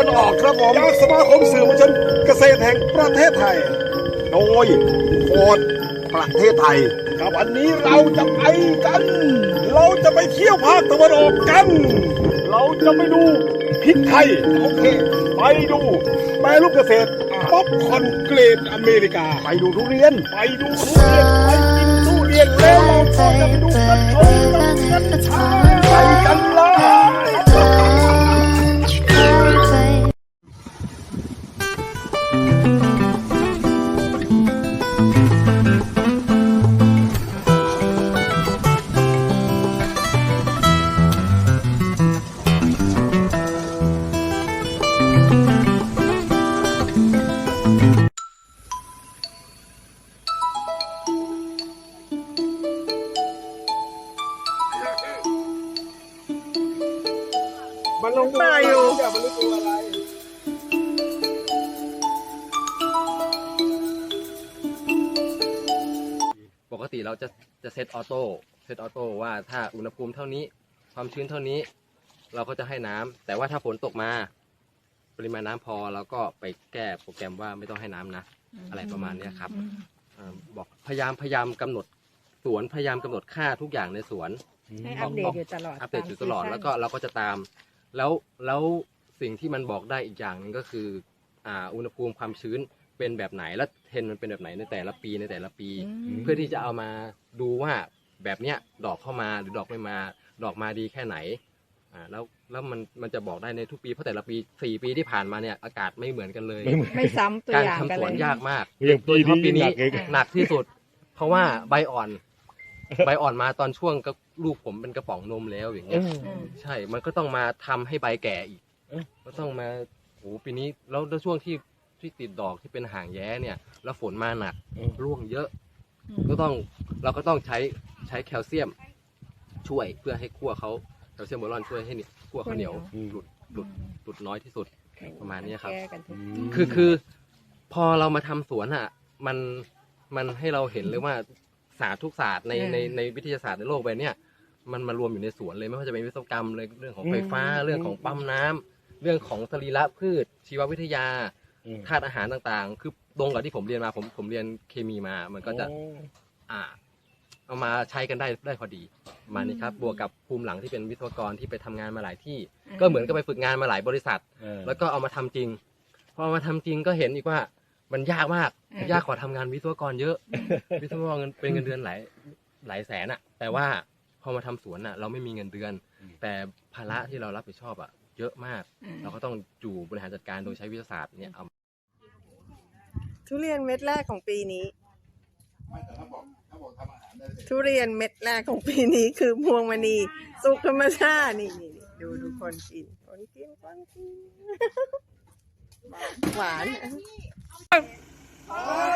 วันออกครับผมจากสมาคมสื่อมวลชนเกษตรแห่งประเทศไทย โดยโฟนประเทศไทยครับวันนี้เราจะไปกัน เราจะไปเที่ยวภาคตะวันออกกัน เราจะไปดูพริกไทยโอเค ไปดูแปรรูปเกษตรป๊อปคอร์นเกรดอเมริกา ไปดูทุเรียน ไปดูทุเรียนไปกินทุเรียนแล้วเราก็จะไปดูกันชมกันกันไปกัน มันลงมาอยู่มันรู้ตัวอะไรปกติเราจะจะเซตออโต้เซตออโต้ว่าถ้าอุณหภูมิเท่านี้ ความชื้นเท่านี้ เราก็จะให้น้ำแต่ว่าถ้าฝนตกมา ปริมาณน้ำพอเราก็ไปแก้โปรแกรมว่าไม่ต้องให้น้ำนะ อะไรประมาณเนี้ยครับอ่าบอกพยายามพยายามกำหนดสวนพยายามกำหนดค่าทุกอย่างในสวนให้อัปเดตอยู่ตลอดอัปเดตอยู่ตลอดามแล้วก็เราก็จะตาม แล้วแล้วสิ่งที่มันบอกได้อีกอย่างหนึงก็คืออ่าอุณหภูมิความชื้นเป็นแบบไหนและเทรนด์มันเป็นแบบไหนในแต่ละปีในแต่ละปี อืม เพื่อที่จะเอามาดูว่าแบบเนี้ยดอกเข้ามาหรือดอกไม่มา ดอกมาดีแค่ไหนอ่าแล้วแล้วมันมันจะบอกได้ในทุกปีเพราะแต่ละปีสี่ปีที่ผ่านมาเนี่ยอากาศไม่เหมือนกันเลย ไม่เหมือนไม่ซ้ำตัวการอย่างทำกันสเลวนยยากมากอย่างปีโดยเฉพาะปีนี้นี้หนักเองหนักที่สุด เพราะว่าใบอ่อน ใบอ่อนมาตอนช่วงก็ลูกผมเป็นกระป๋องนมแล้วอย่างเอเงี้ยออืมใช่ มันก็ต้องมาทำให้ใบแก่อีกเอ๊ะก็ต้องมาโหปีนี้แล้วแล้วช่วงที่ที่ติดดอกที่เป็นหางแย้เนี่ย แล้วฝนมาหนักเออร่วงเยอะ ก็ต้องเราก็ต้องใช้ใช้แคลเซียมช่วยเพื่อให้คั่วเขาแคลเซียมโบรอนช่วยให้นี่คั่วเขาวเหนียวอืม หลุดหลุดหลุดน้อยที่สุด ประมาณนี้ครับ แก้กันทุกคือคือพอเรามาทำสวนอะ มันมันให้เราเห็นเลยว่า ศาสตร์ทุกศาสตร์ในในในวิทยาศาสตร์ในโลกใบเนี้ยมันมารวมอยู่ในสวนเลยไม่ว่าจะเป็นวิศวกรรมเลยเรื่องของไฟฟ้าอืม เรื่องของปั๊มน้ำเรื่องของสรีระพืช ชีววิทยาอืมธาตุอาหารต่างๆ คือตรงกับที่ผมเรียนมาผมผมเรียนเคมีมา มันก็จะ โอ้ อ่าเอามาใช้กันได้ได้พอดีประมาณนี้ครับ บวกกับภูมิหลังที่เป็นวิศวกรที่ไปทำงานมาหลายที่ ก็เหมือนกับไปฝึกงานมาหลายบริษัทเออแล้วก็เอามาทำจริง พอเอามาทำจริงก็เห็นอีกว่า มันยากมากอืมยากกว่าทำงานวิศวกรเยอะ วิศวกรเงินเป็นเงินเดือนหลายหลายแสนอะแต่ว่าพอมาทำสวนอะเราไม่มีเงินเดือนแต่ภาระที่เรารับผิดชอบอะเยอะมากอืมเราก็ต้องอยู่บริหารจัดการโดยใช้วิทยาศาสตร์เนี่ยเอา ทุเรียนเม็ดแรกของปีนี้ ทุเรียนเม็ดแรกของปีนี้คือพวงมณี สุกธรรมชาตินี่นี่นี่ดูดูคนกิน คนกินคนกิน หวาน 好